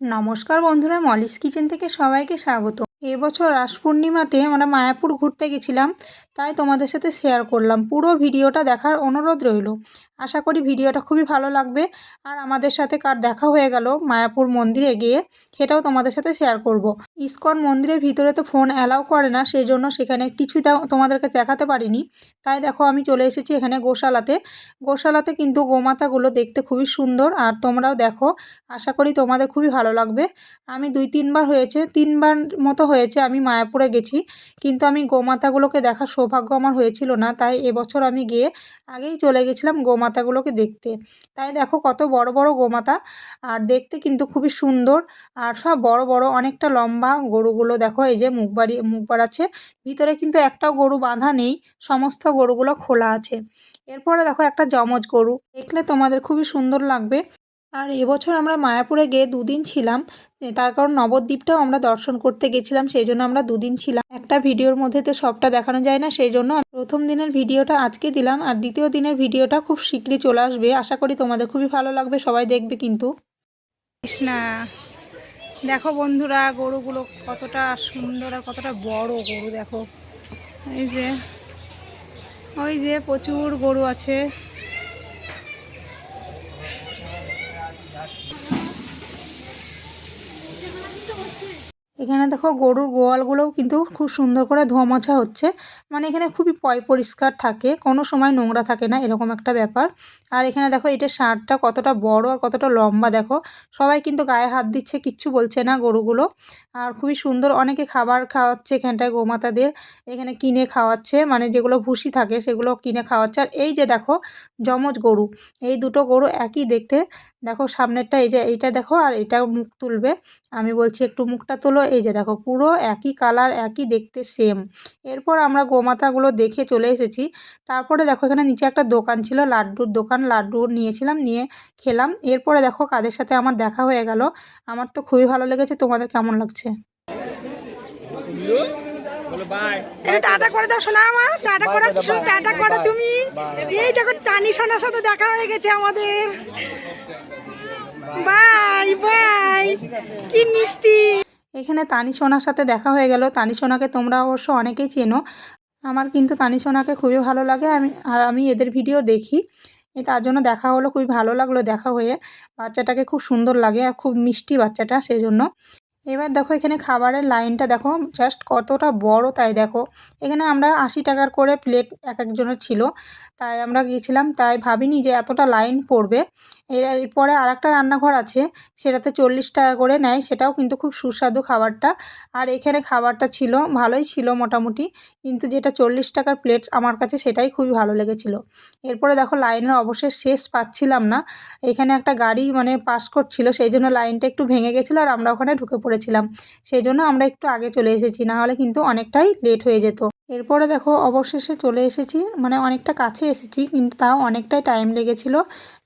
নমস্কার বন্ধুরা Molly's kitchen থেকে সবাইকে স্বাগত। এবছর রাস পূর্ণিমাতে আমরা মায়াপুর ঘুরতে গেছিলাম। তাই তোমাদের সাথে শেয়ার করলাম। পুরো ভিডিওটা দেখার অনুরোধ রইল। আশা করি ভিডিওটা খুবই ভালো লাগবে। আর আমাদের সাথে কার দেখা হয়ে গেল মায়াপুর মন্দিরে গিয়ে, সেটাও তোমাদের সাথে শেয়ার করব। ইস্কন মন্দিরের ভিতরে তো ফোন অ্যালাউ করে না সেই জন্য সেখানে কিছুই তোমাদেরকে দেখাতে পারিনি। তাই দেখো আমি চলে এসেছি এখানে গোশালাতে। গোশালাতে কিন্তু গোমাতাগুলো দেখতে খুবই সুন্দর। আর তোমরাও দেখো, আশা করি তোমাদের খুবই ভালো লাগবে। আমি দুই তিনবার হয়েছে, তিনবার মতো হয়েছে আমি মায়াপুরে গেছি। কিন্তু আমি গোমাতাগুলোকে দেখার সৌভাগ্য আমার হয়েছিল না। তাই এবছর আমি গিয়ে আগেই চলে গেছিলাম গোমাতাগুলোকে দেখতে। তাই দেখো কত বড় বড় গোমাতা। আর দেখতে কিন্তু খুবই সুন্দর। আর সব বড় বড় অনেকটা লম্বা গরুগুলো দেখো, এই যে মুখ বাড়ি, মুখ বাড়াচ্ছে। ভিতরে কিন্তু একটাও গরু বাঁধা নেই, সমস্ত গরুগুলো খোলা আছে। এরপরে দেখো একটা জমজ গরু। দেখলে তোমাদের খুবই সুন্দর লাগবে। আর এবছর আমরা মায়াপুরে গিয়ে দুদিন ছিলাম তার কারণ নবদ্বীপটাও আমরা দর্শন করতে গেছিলাম, সেই জন্য আমরা দুদিন ছিলাম। একটা ভিডিওর মধ্যে তো সবটা দেখানো যায় না, সেই জন্য প্রথম দিনের ভিডিওটা আজকে দিলাম আর দ্বিতীয় দিনের ভিডিওটা খুব শীঘ্রই চলে আসবে। আশা করি তোমাদের খুবই ভালো লাগবে, সবাই দেখবে কিন্তু। কৃষ্ণা, দেখো বন্ধুরা, গরুগুলো কতটা সুন্দর আর কতটা বড় গরু, দেখো। এই যে, ওই যে প্রচুর গরু আছে। এখানে দেখো গরুর গোয়ালগুলোও কিন্তু খুব সুন্দর করে ধোয়া মোছা হচ্ছে। মানে এখানে খুবই পয় পরিষ্কার থাকে, কোনো সময় নোংরা থাকে না, এরকম একটা ব্যাপার। আর এখানে দেখো এটা সারটা কতটা বড় আর কতটা লম্বা দেখো। সবাই কিন্তু গায়ে হাত দিচ্ছে, কিচ্ছু বলছে না গরুগুলো। আর খুবই সুন্দর অনেকে খাবার খাওয়াচ্ছে এখানটায় গোমাতাদের, এখানে কিনে খাওয়াচ্ছে মানে যেগুলো ভুসি থাকে সেগুলো কিনে খাওয়াচ্ছে। আর এই যে দেখো যমজ গরু, এই দুটো গরু একই দেখতে। দেখো সামনেরটা এই যে এইটা দেখো আর এটা মুখ তুলবে। আমি বলছি একটু মুখটা তোলো এই যে দেখো পুরো একই কালার একই দেখতে সেম এরপর আমরা গোমাতাগুলো দেখে চলে এসেছি। তারপরে দেখো এখানে নিচে একটা দোকান ছিল লাড্ডুর দোকান লাড্ডু নিয়েছিলাম নিয়ে খেলাম। এরপরে দেখো কাদের সাথে আমার দেখা হয়ে গেল। আমার তো খুবই ভালো লেগেছে তোমাদের কেমন লাগছে? টাটা করে দাও শোনা আমার টাটা করে টাটা করে তুমি। এই দেখো টানি সোনার সাথে দেখা হয়ে গেছে আমাদের। বাই বাই কি মিষ্টি। এখানে তানি সোনার সাথে দেখা হয়ে গেল। তানি সোনাকে তোমরা অবশ্য অনেকেই চেনো। আমার কিন্তু তানি সোনাকে খুবই ভালো লাগে। আমি, আর আমি এদের ভিডিও দেখি। তার জন্য দেখা হলো, খুবই ভালো লাগল দেখা হয়ে। বাচ্চাটাকে খুব সুন্দর লাগে আর খুব মিষ্টি বাচ্চাটা, সেই জন্য। এবার দেখো এখানে খাবারের লাইনটা দেখো জাস্ট কতটা বড় তাই দেখো। এখানে আমরা আশি টাকার করে প্লেট এক একজনের ছিল, তাই আমরা গিয়েছিলাম, তাই ভাবিনি যে এতটা লাইন পড়বে। এরপরে আর একটা রান্নাঘর আছে, সেটাতে চল্লিশ টাকা করে নেয়, সেটাও কিন্তু খুব সুস্বাদু খাবারটা। আর এখানে খাবারটা ছিল, ভালোই ছিল মোটামুটি, কিন্তু যেটা চল্লিশ টাকার প্লেট আমার কাছে সেটাই খুবই ভালো লেগেছিল। এরপরে দেখো লাইনের অবশেষ শেষ পাচ্ছিলাম না, এখানে একটা গাড়ি মানে পাস করছিল, সেই জন্য লাইনটা একটু ভেঙে গেছিল, আর আমরা ওখানে ঢুকে পড়ে করেছিলাম। সেই জন্য আমরা একটু আগে চলে এসেছি নাহলে কিন্তু অনেকটাই লেট হয়ে যেত। এরপরে দেখো অবশেষে চলে এসেছি মানে অনেকটা কাছে এসেছি, কিন্তু তাও অনেকটাই টাইম লেগেছিল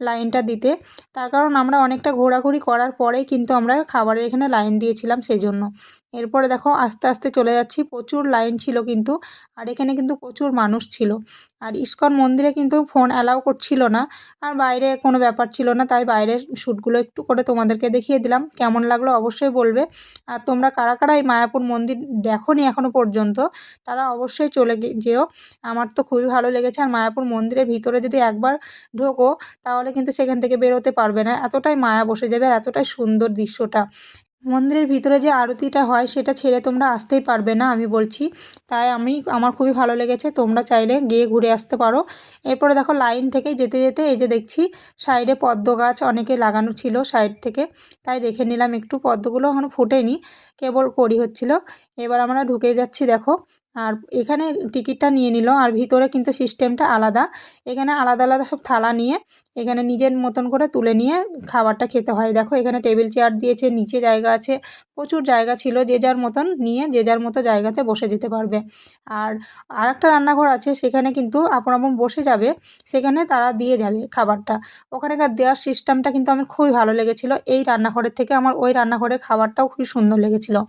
লাইনটা দিতে। তার কারণ আমরা অনেকটা ঘোরাঘুরি করার পরেই কিন্তু আমরা খাবারের এখানে লাইন দিয়েছিলাম সেই জন্য এরপরে দেখো আস্তে আস্তে চলে যাচ্ছি, প্রচুর লাইন ছিল কিন্তু, আর এখানে কিন্তু প্রচুর মানুষ ছিল। আর ইস্কন মন্দিরে কিন্তু ফোন অ্যালাউ করছিল না, আর বাইরে কোনো ব্যাপার ছিল না, তাই বাইরের শ্যুটগুলো একটু করে তোমাদেরকে দেখিয়ে দিলাম, কেমন লাগল অবশ্যই বলবে। আর তোমরা কারা কারা এই মায়াপুর মন্দির দেখো নি এখনও পর্যন্ত, তারা অবশ্যই চলে যেও। আমার তো খুবই ভালো লেগেছে। আর মায়াপুর মন্দিরের ভিতরে যদি একবার ঢোকো, তাহলে কিন্তু সেখান থেকে বেরোতে পারবে না। এতটাই মায়া বসে যাবে আর এতটাই সুন্দর দৃশ্যটা। মন্দিরের ভিতরে যে আরতিটা হয়, সেটা ছেড়ে তোমরা আসতেই পারবে না, আমি বলছি। তাই আমি, আমার খুবই ভালো লেগেছে। তোমরা চাইলে গিয়ে ঘুরে আসতে পারো। এরপরে দেখো লাইন থেকে যেতে যেতে এই যে দেখছি, সাইডে পদ্ম গাছ অনেকে লাগানো ছিল সাইড থেকে। তাই দেখে নিলাম একটু, পদ্মগুলো এখনও ফুটেনি, কেবল করি হচ্ছিল। এবার আমরা ঢুকে যাচ্ছি, দেখো। আর এখানে টিকিটটা নিয়ে নিল। আর ভিতরে কিন্তু সিস্টেমটা আলাদা। এখানে আলাদা আলাদা সব থালা নিয়ে এখানে নিজের মতন করে তুলে নিয়ে খাবারটা খেতে হয়। দেখো, এখানে টেবিল চেয়ার দিয়েছে, নিচে জায়গা আছে, প্রচুর জায়গা ছিল। যে যার মতন নিয়ে যে যার মতো জায়গাতে বসে যেতে পারবে। আর আর একটা রান্নাঘর আছে, সেখানে কিন্তু আপন আপন বসে যাবে, সেখানে তারা দিয়ে যাবে খাবারটা। ওখানেকার দেওয়ার সিস্টেমটা কিন্তু আমার খুবই ভালো লেগেছিলো। এই রান্নাঘরের থেকে আমার ওই রান্নাঘরের খাবারটাও খুবই সুন্দর লেগেছিলো।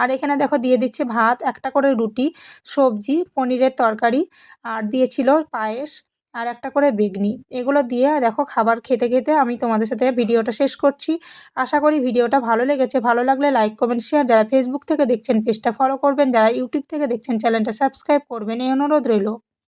আর এখানে দেখো দিয়ে দিচ্ছে ভাত, একটা করে রুটি, সবজি, পনিরের তরকারি, আর দিয়েছিল পায়েস, আর একটা করে বেগনি। এগুলো দিয়ে দেখো খাবার খেতে খেতে আমি তোমাদের সাথে ভিডিওটা শেষ করছি। আশা করি ভিডিওটা ভালো লেগেছে। ভালো লাগলে লাইক কমেন্ট শেয়ার যারা ফেসবুক থেকে দেখছেন পেজটা ফলো করবেন। যারা ইউটিউব থেকে দেখছেন চ্যানেলটা সাবস্ক্রাইব করবেন এই অনুরোধ রইল।